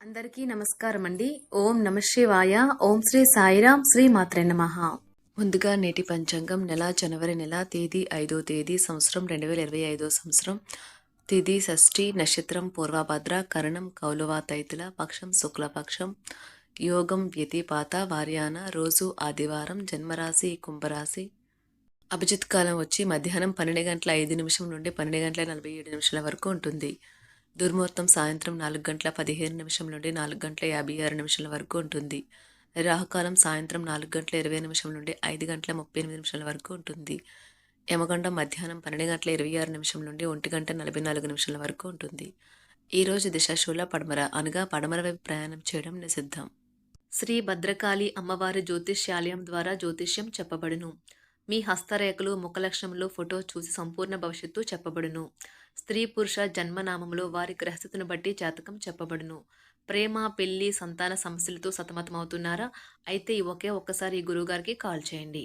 అందరికీ నమస్కారం అండి ఓం నమ శివాయ. ఓం శ్రీ సాయిరాం. శ్రీ మాత్రే నమ. ముందుగా నేటి పంచాంగం నెల జనవరి నెల తేదీ ఐదో తేదీ సంవత్సరం రెండు వేల ఇరవై ఐదో సంవత్సరం. తిథి షష్ఠి నక్షత్రం పూర్వభద్ర కరణం కౌలువ తైతుల పక్షం శుక్లపక్షం. యోగం వ్యతిపాత వార్యాన రోజు ఆదివారం జన్మరాశి కుంభరాశి. అభిజిత్ కాలం వచ్చి మధ్యాహ్నం పన్నెండు గంటల ఐదు నిమిషం నుండి పన్నెండు గంటల నలభై ఏడు నిమిషాల వరకు ఉంటుంది. దుర్ముహూర్తం సాయంత్రం నాలుగు గంటల పదిహేను నిమిషం నుండి నాలుగు గంటల యాభై ఆరు నిమిషాల వరకు ఉంటుంది. రాహుకాలం సాయంత్రం నాలుగు గంటల ఇరవై నిమిషం నుండి ఐదు గంటల ముప్పై ఎనిమిది నిమిషాల వరకు ఉంటుంది. యమగండం మధ్యాహ్నం పన్నెండు గంటల ఇరవై ఆరు నిమిషం నుండి ఒంటి గంట నలభై నాలుగు నిమిషాల వరకు ఉంటుంది. ఈరోజు దిశాశూల పడమర అనగా పడమర వైపు ప్రయాణం చేయడం నిషిద్ధం. శ్రీ భద్రకాళి అమ్మవారి జ్యోతిష్యాలయం ద్వారా జ్యోతిష్యం చెప్పబడును. మీ హస్తరేఖలు ముఖలక్షణములు ఫోటో చూసి సంపూర్ణ భవిష్యత్తు చెప్పబడును. స్త్రీ పురుష జన్మనామములో వారి గ్రహస్థితిని బట్టి జాతకం చెప్పబడును. ప్రేమ పెళ్ళి సంతాన సమస్యలతో సతమతమవుతున్నారా? అయితే ఒకే ఒక్కసారి ఈ గురువుగారికి కాల్ చేయండి.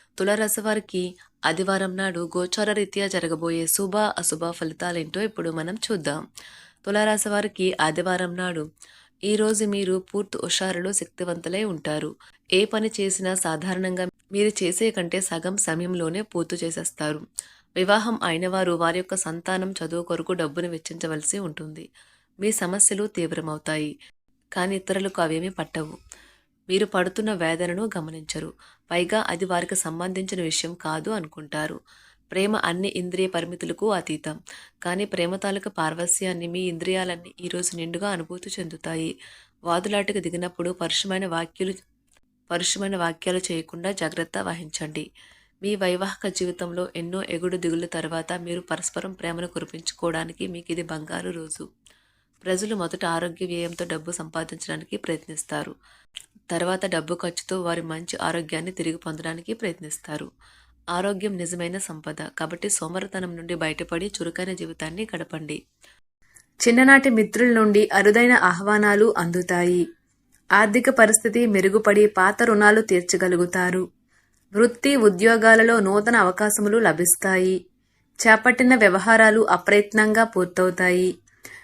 తులారాశి వారికి ఆదివారం నాడు గోచార రీత్యా జరగబోయే శుభ అశుభ ఫలితాలేంటో ఇప్పుడు మనం చూద్దాం. తులారాశి వారికి ఆదివారం నాడు ఈరోజు మీరు పూర్తి హుషారులో శక్తివంతులై ఉంటారు. ఏ పని చేసినా సాధారణంగా మీరు చేసే కంటే సగం సమయంలోనే పూర్తి చేసేస్తారు. వివాహం అయిన వారు వారి యొక్క సంతానం చదువు కొరకు డబ్బును వెచ్చించవలసి ఉంటుంది. మీ సమస్యలు తీవ్రమవుతాయి. కానీ ఇతరులకు అవేమీ పట్టవు. మీరు పడుతున్న వేదనను గమనించరు. పైగా అది వారికి సంబంధించిన విషయం కాదు అనుకుంటారు. ప్రేమ అన్ని ఇంద్రియ పరిమితులకు అతీతం. కానీ ప్రేమ తాలూక పార్వస్యాన్ని మీ ఇంద్రియాలన్నీ ఈరోజు నిండుగా అనుభూతి చెందుతాయి. వాదులాటకు దిగినప్పుడు పరుషమైన వాక్యులు పరుషమైన వాక్యాలు చేయకుండా జాగ్రత్త వహించండి. మీ వైవాహిక జీవితంలో ఎన్నో ఎగుడు దిగుల తర్వాత మీరు పరస్పరం ప్రేమను కురిపించుకోవడానికి మీకు ఇది బంగారు రోజు. ప్రజలు మొదట ఆరోగ్య వ్యయంతో డబ్బు సంపాదించడానికి ప్రయత్నిస్తారు. తర్వాత డబ్బు ఖర్చుతో వారి మంచి ఆరోగ్యాన్ని తిరిగి పొందడానికి ప్రయత్నిస్తారు. ఆరోగ్యం నిజమైన సంపద. కాబట్టి సోమరతనం నుండి బయటపడి చురుకైన జీవితాన్ని గడపండి. చిన్ననాటి మిత్రుల నుండి అరుదైన ఆహ్వానాలు అందుతాయి. ఆర్థిక పరిస్థితి మెరుగుపడి పాత రుణాలు తీర్చగలుగుతారు. వృత్తి ఉద్యోగాలలో నూతన అవకాశములు లభిస్తాయి. చేపట్టిన వ్యవహారాలు అప్రయత్నంగా పూర్తవుతాయి.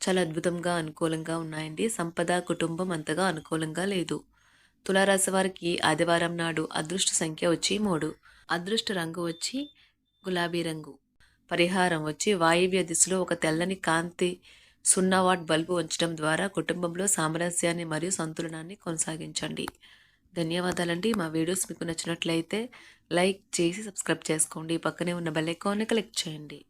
చాలా అద్భుతంగా అనుకూలంగా ఉన్నాయండి. సంపద కుటుంబం అంతగా అనుకూలంగా లేదు. తులారాశి వారికి ఆదివారం నాడు అదృష్ట సంఖ్య వచ్చి మూడు. అదృష్ట రంగు వచ్చి గులాబీ రంగు. పరిహారం వచ్చి వాయువ్య దిశలో ఒక తెల్లని కాంతి సున్నా వాట్ బల్బు ఉంచడం ద్వారా కుటుంబంలో సామరస్యాన్ని మరియు సంతులనాన్ని కొనసాగించండి. ధన్యవాదాలండి. మా వీడియోస్ మీకు నచ్చినట్లయితే లైక్ చేసి సబ్స్క్రైబ్ చేసుకోండి. పక్కనే ఉన్న బెల్ ఐకాన్ని క్లిక్ చేయండి.